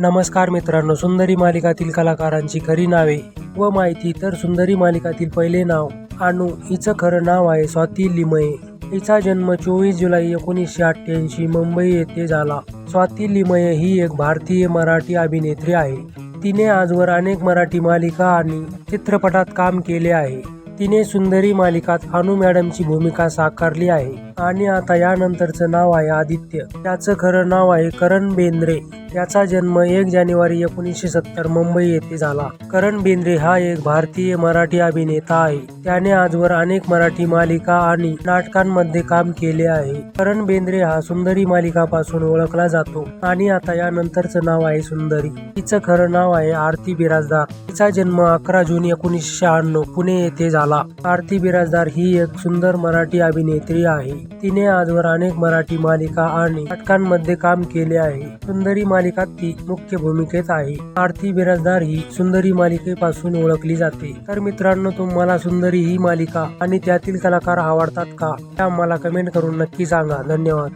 नमस्कार मित्रांनो सुंदरी मालिकातील कलाकारांची खरी नावे व माहिती तर सुंदरी मालिकातील पहिले नाव अनु हिचं खरं नाव आहे स्वाती लिमये. हिचा जन्म चोवीस जुलै एकोणीसशे अठ्ठ्याऐंशी मुंबई येथे झाला. स्वाती लिमये ही एक भारतीय मराठी अभिनेत्री आहे. तिने आजवर अनेक मराठी मालिका आणि चित्रपटात काम केले आहे. तिने सुंदरी मालिकात अनु मॅडमची भूमिका साकारली आहे. आणि आता यानंतरचं नाव आहे आदित्य. त्याचं खरं नाव आहे करण बेंद्रे. याचा जन्म एक जानेवारी एकोणीसशे सत्तर मुंबई येथे झाला. करण बेंद्रे हा एक भारतीय मराठी अभिनेता आहे. त्याने आजवर अनेक मराठी मालिका आणि नाटकांमध्ये काम केले आहे. करण बेंद्रे हा सुंदरी मालिकापासून ओळखला जातो आणि आता यानंतरचं नाव आहे सुंदरी. तिचं खरं नाव आहे आरती बिराजदार. तिचा जन्म अकरा जून एकोणीसशे शहाण्णव पुणे येथे झाला. आरती बिराजदार ही एक सुंदर मराठी अभिनेत्री आहे. तिने आजवर अनेक मराठी मालिका आणि नाटकांमध्ये काम केले आहे. सुंदरी मालिका ती मुख्य भूमिकेत आहे. आरती बिराजदार ही सुंदरी मालिकेपासून ओळखली जाते. तर मित्रांनो तुम्हाला सुंदरी ही मालिका आणि त्यातील कलाकार आवडतात का? त्या मला कमेंट करून नक्की सांगा. धन्यवाद.